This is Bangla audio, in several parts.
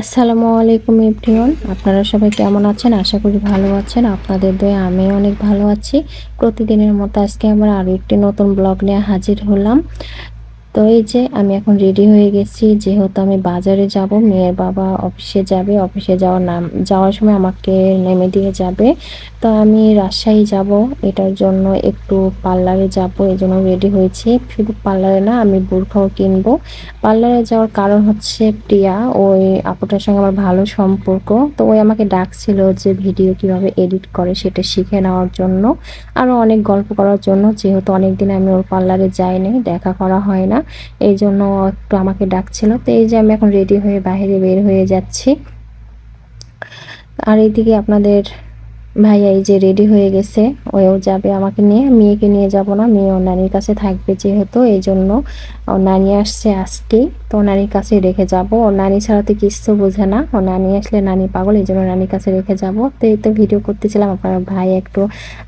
আসসালামু আলাইকুম এভরিওয়ান। আপনারা সবাই কেমন আছেন? আশা করি ভালো আছেন। আপনাদের দয়ে আমি অনেক ভালো আছি। প্রতিদিনের মতো আজকে আমরা আরও একটি নতুন ব্লগ নিয়ে হাজির হলাম। তো এই যে আমি এখন রেডি হয়ে গেছি, যেহেতু আমি বাজারে যাব, মেয়ের বাবা অফিসে যাবে অফিসে যাওয়ার নাম, যাওয়ার সময় আমাকে নেমে দিয়ে যাবে। তো আমি রাজশাহী যাব, এটার জন্য একটু পার্লারে যাব, এই জন্য রেডি হয়েছি। শুধু পার্লারে না, আমি বোরখাও কিনবো। পার্লারে যাওয়ার কারণ হচ্ছে প্রিয়া, ওই আপুটার সঙ্গে আমার ভালো সম্পর্ক। তো ওই আমাকে ডাকছিল যে ভিডিও কীভাবে এডিট করে সেটা শিখে নেওয়ার জন্য। আরও অনেক গল্প করার জন্য, যেহেতু অনেক দিন আমি ওর পার্লারে যাইনি, দেখা করা হয় না। এই জন্য একটু আমাকে ডাকছিল। তো এই যে আমি এখন রেডি হয়ে বাইরে বের হয়ে যাচ্ছি। আর এইদিকে আপনাদের ভাইয়া এই যে রেডি হয়ে গেছে ওও যাবে আমাকে নিয়ে, মেয়েকে নিয়ে যাব না, মেয়ে ওর নানির কাছে থাকবে যেহেতু, এই জন্য ওর নানি আসছে আজকে, তো নানির কাছে রেখে যাব। ওর নানি ছাড়া তো কিছু বোঝে না ও নানি আসলে নানি পাগল, এই জন্য নানির কাছে রেখে যাব। তো এই তো ভিডিও করতেছিলাম, আপনার ভাই একটু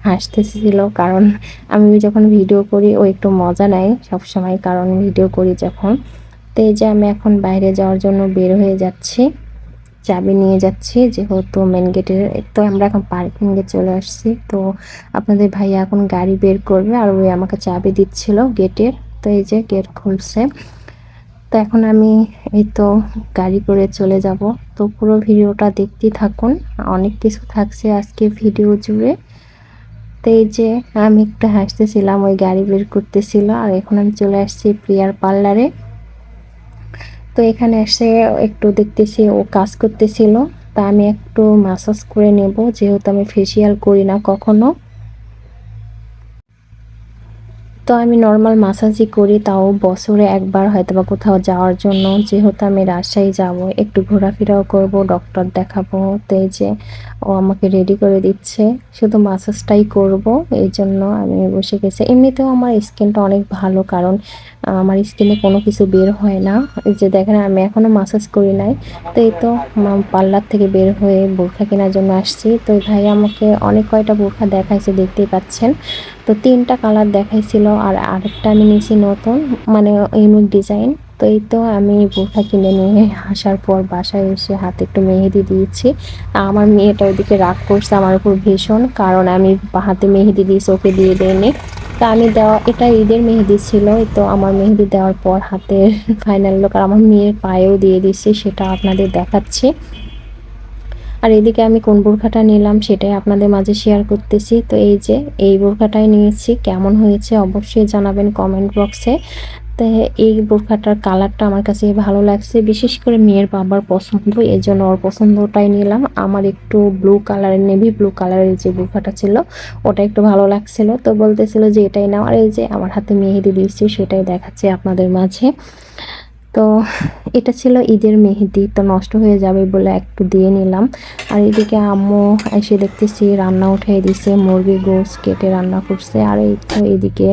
হাসতেছিল, কারণ আমি যখন ভিডিও করি, ও একটু মজা নেয় সবসময়, কারণ ভিডিও করি যখন। তো এই যে আমি এখন বাইরে যাওয়ার জন্য বের হয়ে যাচ্ছি। চাবি নিয়ে যাচ্ছি, যেহেতু মেন গেটের তো আমরা এখন পার্কিং পার্কিংয়ে চলে আসছি। তো আপনাদের ভাইয়া এখন গাড়ি বের করবে আর ওই আমাকে চাবি দিচ্ছিল গেটের তো এই যে গেট খুলছে। তো এখন আমি এই তো গাড়ি করে চলে যাব। তো পুরো ভিডিওটা দেখতেই থাকুন, অনেক কিছু থাকছে আজকে ভিডিও জুড়ে। তো এই যে আমি একটু হাসতেছিলাম, ওই গাড়ি বের করতেছিল, আর এখন আমি চলে আসছি প্রিয়ার পার্লারে তো এখানে এসে একটু দেখতেছি, ও কাজ করতেছিল। তা আমি একটু মাসাজ করে নেব, যেহেতু আমি ফেসিয়াল করি না কখনো। তো আমি নর্মাল মাসাজই করি, তাও বছরে একবার হয়তো বা কোথাও যাওয়ার জন্য। যেহেতু আমি রাজশাহী যাব, একটু ঘোরাফেরাও করব ডক্টর দেখাবো। তো এই যে, ও আমাকে রেডি করে দিচ্ছে। শুধু মাসাজটাই করব, এই জন্য আমি বসে গেছি। এমনিতেও আমার স্কিনটা অনেক ভালো, কারণ আমার স্কিনে কোনো কিছু বের হয় না। যে দেখেন, আমি এখনও মাসাজ করি নাই। তো এই তো পার্লার থেকে বের হয়ে বোরখা কেনার জন্য আসছি। তো ভাই আমাকে অনেক কয়টা বোরখা দেখাইছে, দেখতেই পাচ্ছেন। তো তিনটা কালার দেখাইছিল আর আরেকটা আমি নিয়েছি নতুন মানে ইউনিক ডিজাইন তো এই তো, আমি বোরখা কিনে নিয়ে আসার পর বাসায় এসে হাতে একটু মেহেদি দিয়েছি। আমার মেয়েটা ওইদিকে রাগ করছে, আমার উপর ভীষণ। কারণ আমি হাতে মেহেদি দিয়েছি ওকে দিয়ে দেয়নি তা আমি দেওয়া, এটা ঈদের মেহেদি ছিল তো আমার মেহেদি দেওয়ার পর হাতের ফাইনাল লোক আর আমার মেয়ের পায়েও দিয়ে দিচ্ছে সেটা আপনাদের দেখাচ্ছি। আর এদিকে আমি কোন বোরখাটা নিলাম সেটাই আপনাদের মাঝে শেয়ার করতেছি। তো এই যে, এই বোরখাটাই নিয়েছি, কেমন হয়েছে অবশ্যই জানাবেন কমেন্ট বক্সে তো এই বোরখাটার কালারটা আমার কাছে ভালো লাগছে, বিশেষ করে মেয়ের বাবার পছন্দ। এই জন্য ওর পছন্দটাই নিলাম। আমার একটু ব্লু কালারের নেভি ব্লু কালারের যে বোরখাটা ছিল, ওটা একটু ভালো লাগছিল। তো বলতেছিল যে এটাই নেওয়ার এই যে আমার হাতে মেহেদি দিয়েছি সেটাই দেখাচ্ছে আপনাদের মাঝে। তো এটা ছিল ঈদের মেহেদি, তো নষ্ট হয়ে যাবে বলে একটু দিয়ে নিলাম। আর এদিকে আম্মু এসে দেখতেছি রান্না উঠিয়ে দিছে, মুরগির গোস কেটে রান্না করছে। আর এই তো এদিকে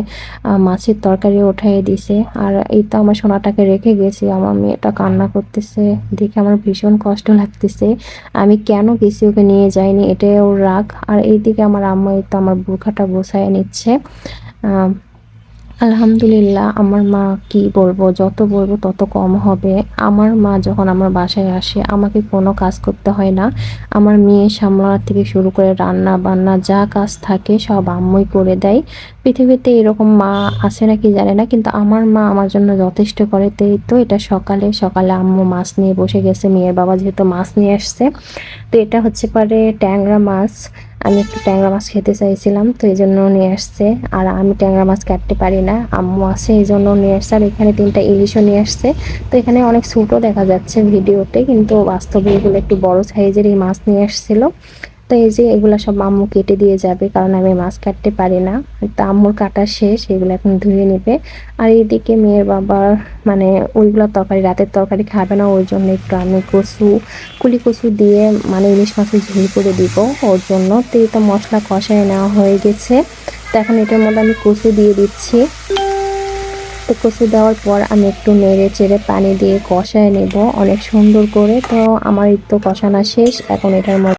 মাছের তরকারি উঠাই দিছে। আর এই তো আমার সোনাটাকে রেখে গেছি, আমার মেয়েটা কান্না করতেছে। দেখে আমার ভীষণ কষ্ট লাগতেছে। আমি কেন গেছি ওকে নিয়ে যাইনি? এটাই ওর রাগ। আর এইদিকে আমার আম্মু এই তো আমার বুখাটা গোছায় নিচ্ছে। আলহামদুলিল্লাহ, আমার মা কি বলব, যত বলব তত কম হবে। আমার মা যখন আমার বাসায় আসে, আমাকে কোনো কাজ করতে হয় না। আমার মেয়ে সামলানোর থেকে শুরু করে রান্না বান্না যা কাজ থাকে সব আম্মুই করে দেয়। পৃথিবীতে এরকম মা আছে নাকি জানে না, কিন্তু আমার মা আমার জন্য যথেষ্ট করে। তাই তো এটা সকালে সকালে আম্মু মাছ নিয়ে বসে গেছে, মেয়ের বাবা যেহেতু মাছ নিয়ে আসছে। তো এটা হচ্ছে পারে ট্যাংরা মাছ। আমি একটু ট্যাংরা মাছ খেতে চাইছিলাম, তো এই জন্য নিয়ে আসছে। আর আমি ট্যাংরা মাছ কাটতে পারি না, আম্মু আছে, এই জন্য নিয়ে আসছে। আর এখানে তিনটা ইলিশও নিয়ে আসছে। তো এখানে অনেক ছোটো দেখা যাচ্ছে ভিডিওতে, কিন্তু বাস্তবে এগুলো একটু বড় সাইজের এই মাছ নিয়ে আসছিল। তো এই যে এগুলো সব আম্মু কেটে দিয়ে যাবে, কারণ আমি মাছ কাটতে পারি না। তো আম্মুর কাটা শেষ, এগুলো এখন ধুয়ে নেবে। আর এইদিকে মেয়ের বাবার মানে ওইগুলো তরকারি, রাতের তরকারি খাবে না, ওই জন্য একটু আমি কচু, কুলি কচু দিয়ে মানে ইলিশ মাছের ঝুল করে দিব ওর জন্য। তো এই তো মশলা কষায় নেওয়া হয়ে গেছে। তো এখন এটার মধ্যে আমি কচু দিয়ে দিচ্ছি। তো কচু দেওয়ার পর আমি একটু নেড়ে চেড়ে পানি দিয়ে কষায় নেব অনেক সুন্দর করে। তো আমার একটু কষানো শেষ, এখন এটার মধ্যে